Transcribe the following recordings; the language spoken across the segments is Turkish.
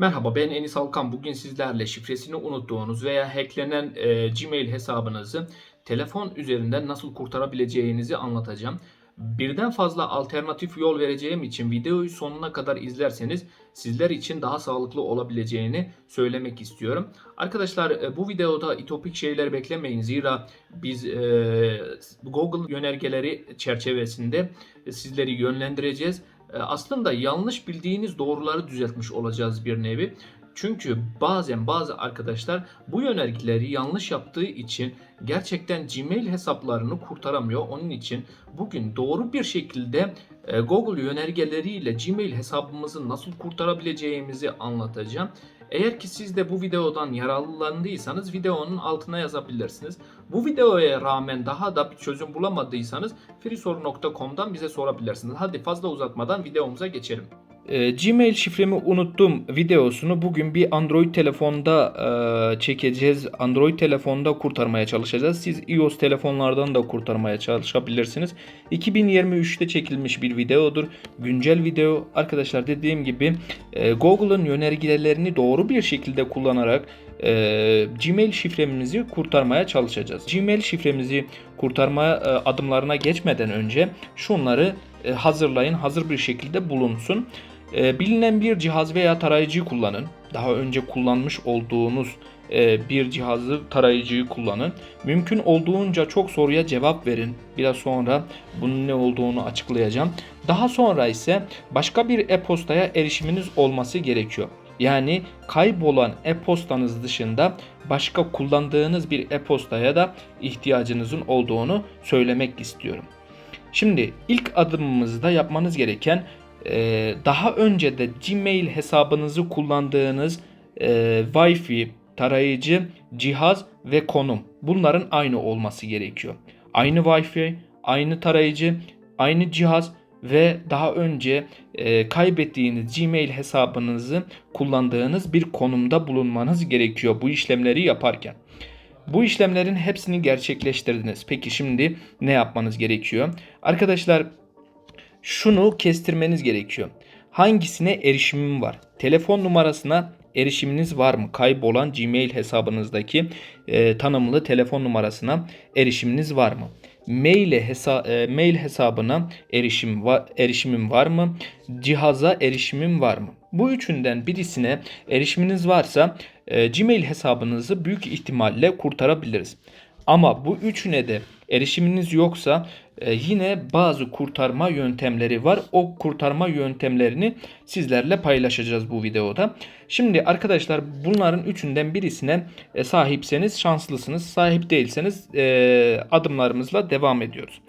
Merhaba ben Enis Alkan. Bugün sizlerle şifresini unuttuğunuz veya hacklenen e, Gmail hesabınızı telefon üzerinden nasıl kurtarabileceğinizi anlatacağım. Birden fazla alternatif yol vereceğim için videoyu sonuna kadar izlerseniz sizler için daha sağlıklı olabileceğini söylemek istiyorum. Arkadaşlar e, bu videoda itopik şeyler beklemeyin. Zira biz e, Google yönergeleri çerçevesinde sizleri yönlendireceğiz. E, aslında yanlış bildiğiniz doğruları düzeltmiş olacağız bir nevi. Çünkü bazen bazı arkadaşlar bu yönergeleri yanlış yaptığı için gerçekten Gmail hesaplarını kurtaramıyor. Onun için bugün doğru bir şekilde e, Google yönergeleriyle Gmail hesabımızı nasıl kurtarabileceğimizi anlatacağım. Eğer ki siz de bu videodan yararlandıysanız videonun altına yazabilirsiniz. Bu videoya rağmen daha da bir çözüm bulamadıysanız freesoru.com'dan bize sorabilirsiniz. Hadi fazla uzatmadan videomuza geçelim. Ee, Gmail şifremi unuttum videosunu bugün bir Android telefonda e, çekeceğiz. Android telefonda kurtarmaya çalışacağız. Siz iOS telefonlardan da kurtarmaya çalışabilirsiniz. 2023'te çekilmiş bir videodur. Güncel video. Arkadaşlar dediğim gibi e, Google'ın yönergelerini doğru bir şekilde kullanarak e, Gmail şifremizi kurtarmaya çalışacağız. Gmail şifremizi kurtarma e, adımlarına geçmeden önce şunları e, hazırlayın. Hazır bir şekilde bulunsun. E, bilinen bir cihaz veya tarayıcıyı kullanın. Daha önce kullanmış olduğunuz e, bir cihazı tarayıcıyı kullanın. Mümkün olduğunca çok soruya cevap verin. Biraz sonra bunun ne olduğunu açıklayacağım. Daha sonra ise başka bir e-postaya erişiminiz olması gerekiyor. Yani kaybolan e-postanız dışında başka kullandığınız bir e-postaya da ihtiyacınızın olduğunu söylemek istiyorum. Şimdi ilk adımımızda yapmanız gereken e, daha önce de Gmail hesabınızı kullandığınız e, Wi-Fi, tarayıcı, cihaz ve konum. Bunların aynı olması gerekiyor. Aynı Wi-Fi, aynı tarayıcı, aynı cihaz ve daha önce e, kaybettiğiniz Gmail hesabınızı kullandığınız bir konumda bulunmanız gerekiyor bu işlemleri yaparken. Bu işlemlerin hepsini gerçekleştirdiniz. Peki şimdi ne yapmanız gerekiyor? Arkadaşlar şunu kestirmeniz gerekiyor. Hangisine erişimim var? Telefon numarasına erişiminiz var mı? Kaybolan Gmail hesabınızdaki e, tanımlı telefon numarasına erişiminiz var mı? Mail, hesa e, mail hesabına erişim va erişimim var mı? Cihaza erişimim var mı? Bu üçünden birisine erişiminiz varsa e, Gmail hesabınızı büyük ihtimalle kurtarabiliriz. Ama bu üçüne de erişiminiz yoksa e, yine bazı kurtarma yöntemleri var. O kurtarma yöntemlerini sizlerle paylaşacağız bu videoda. Şimdi arkadaşlar bunların üçünden birisine e, sahipseniz şanslısınız. Sahip değilseniz e, adımlarımızla devam ediyoruz.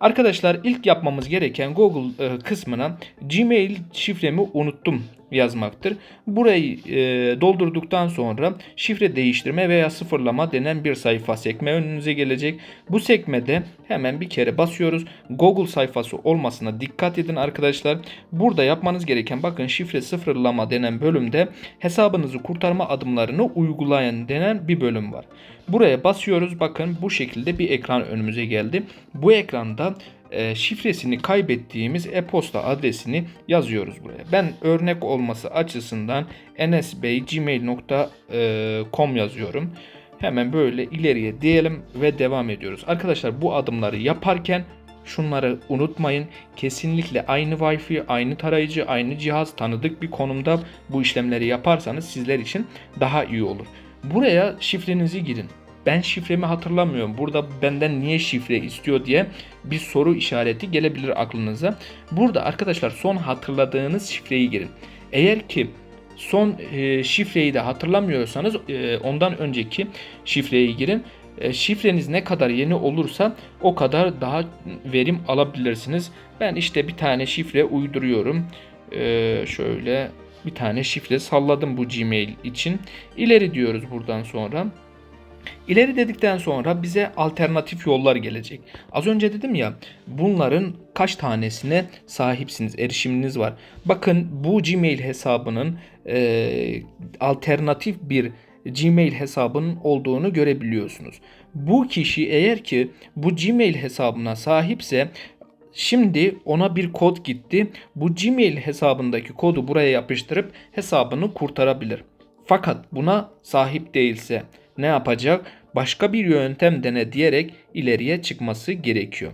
Arkadaşlar ilk yapmamız gereken Google e, kısmına Gmail şifremi unuttum yazmaktır. Burayı e, doldurduktan sonra şifre değiştirme veya sıfırlama denen bir sayfa sekme önünüze gelecek. Bu sekmede hemen bir kere basıyoruz. Google sayfası olmasına dikkat edin arkadaşlar. Burada yapmanız gereken bakın şifre sıfırlama denen bölümde hesabınızı kurtarma adımlarını uygulayan denen bir bölüm var. Buraya basıyoruz. Bakın bu şekilde bir ekran önümüze geldi. Bu ekranda e, şifresini kaybettiğimiz e-posta adresini yazıyoruz buraya. Ben örnek olması açısından nsbey.gmail.com yazıyorum. Hemen böyle ileriye diyelim ve devam ediyoruz. Arkadaşlar bu adımları yaparken şunları unutmayın. Kesinlikle aynı Wi-Fi, aynı tarayıcı, aynı cihaz tanıdık bir konumda bu işlemleri yaparsanız sizler için daha iyi olur. Buraya şifrenizi girin ben şifremi hatırlamıyorum. Burada benden niye şifre istiyor diye bir soru işareti gelebilir aklınıza. Burada arkadaşlar son hatırladığınız şifreyi girin. Eğer ki son e, şifreyi de hatırlamıyorsanız e, ondan önceki şifreyi girin. E, şifreniz ne kadar yeni olursa o kadar daha verim alabilirsiniz. Ben işte bir tane şifre uyduruyorum. E, şöyle bir tane şifre salladım bu Gmail için. İleri diyoruz buradan sonra. İleri dedikten sonra bize alternatif yollar gelecek. Az önce dedim ya bunların kaç tanesine sahipsiniz, erişiminiz var. Bakın bu Gmail hesabının e, alternatif bir Gmail hesabının olduğunu görebiliyorsunuz. Bu kişi eğer ki bu Gmail hesabına sahipse Şimdi ona bir kod gitti. Bu Gmail hesabındaki kodu buraya yapıştırıp hesabını kurtarabilir. Fakat buna sahip değilse ne yapacak? Başka bir yöntem dene diyerek ileriye çıkması gerekiyor.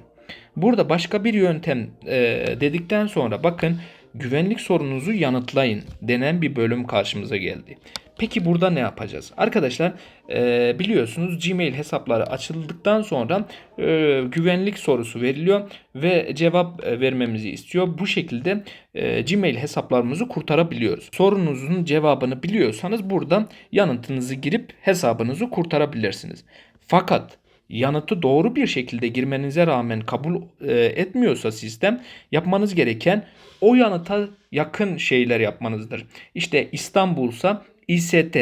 Burada başka bir yöntem e, dedikten sonra bakın güvenlik sorununuzu yanıtlayın denen bir bölüm karşımıza geldi. Peki burada ne yapacağız? Arkadaşlar e, biliyorsunuz Gmail hesapları açıldıktan sonra e, güvenlik sorusu veriliyor ve cevap e, vermemizi istiyor. Bu şekilde Gmail hesaplarımızı kurtarabiliyoruz. Sorunuzun cevabını biliyorsanız buradan yanıtınızı girip hesabınızı kurtarabilirsiniz. Fakat yanıtı doğru bir şekilde girmenize rağmen kabul e, etmiyorsa sistem yapmanız gereken o yanıta yakın şeyler yapmanızdır. İşte İstanbul'sa İST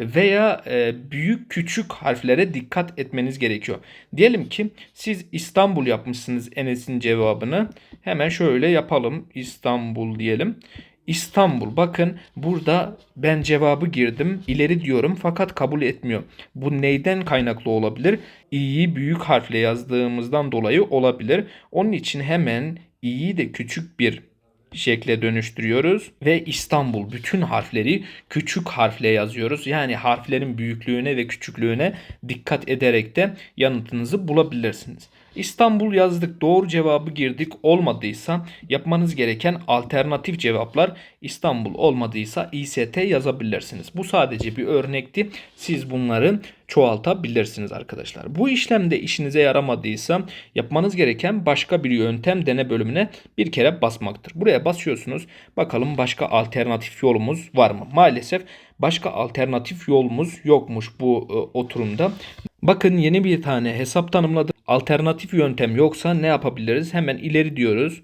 veya e, büyük küçük harflere dikkat etmeniz gerekiyor. Diyelim ki siz İstanbul yapmışsınız Enes'in cevabını. Hemen şöyle yapalım. İstanbul diyelim. İstanbul. Bakın burada ben cevabı girdim. ileri diyorum fakat kabul etmiyor. Bu neyden kaynaklı olabilir? İ'yi büyük harfle yazdığımızdan dolayı olabilir. Onun için hemen i'yi de küçük bir şekle dönüştürüyoruz ve İstanbul bütün harfleri küçük harfle yazıyoruz. Yani harflerin büyüklüğüne ve küçüklüğüne dikkat ederek de yanıtınızı bulabilirsiniz. İstanbul yazdık doğru cevabı girdik olmadıysa yapmanız gereken alternatif cevaplar İstanbul olmadıysa İST yazabilirsiniz. Bu sadece bir örnekti. Siz bunları çoğaltabilirsiniz arkadaşlar. Bu işlemde işinize yaramadıysa yapmanız gereken başka bir yöntem dene bölümüne bir kere basmaktır. Buraya basıyorsunuz. Bakalım başka alternatif yolumuz var mı? Maalesef başka alternatif yolumuz yokmuş bu e, oturumda. Bakın yeni bir tane hesap tanımladım. Alternatif yöntem yoksa ne yapabiliriz? Hemen ileri diyoruz.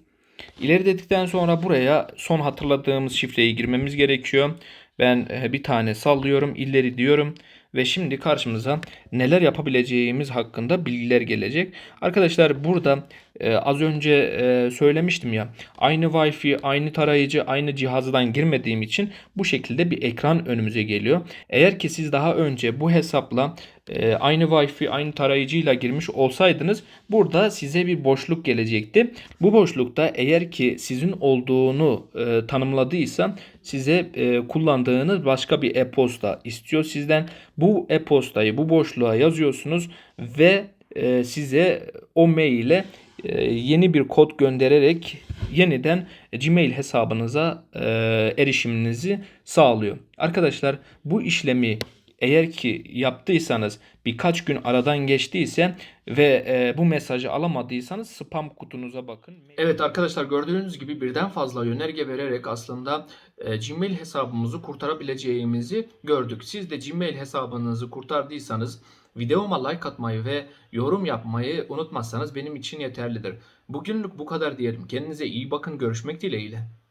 İleri dedikten sonra buraya son hatırladığımız şifreyi girmemiz gerekiyor. Ben e, bir tane sallıyorum, ileri diyorum ve şimdi karşımıza neler yapabileceğimiz hakkında bilgiler gelecek. Arkadaşlar burada e, az önce e, söylemiştim ya aynı Wi-Fi, aynı tarayıcı, aynı cihazdan girmediğim için bu şekilde bir ekran önümüze geliyor. Eğer ki siz daha önce bu hesapla e, aynı Wi-Fi, aynı tarayıcıyla girmiş olsaydınız burada size bir boşluk gelecekti. Bu boşlukta eğer ki sizin olduğunu e, tanımladıysa size e, kullandığınız başka bir e-posta istiyor sizden. Bu e-postayı bu boşluğa yazıyorsunuz ve e, size o maile yeni bir kod göndererek yeniden Gmail hesabınıza e, erişiminizi sağlıyor. Arkadaşlar bu işlemi eğer ki yaptıysanız birkaç gün aradan geçtiyse ve e, bu mesajı alamadıysanız spam kutunuza bakın. Evet arkadaşlar gördüğünüz gibi birden fazla yönerge vererek aslında e, Gmail hesabımızı kurtarabileceğimizi gördük. Siz de Gmail hesabınızı kurtardıysanız videoma like atmayı ve yorum yapmayı unutmazsanız benim için yeterlidir. Bugünlük bu kadar diyelim. Kendinize iyi bakın. Görüşmek dileğiyle.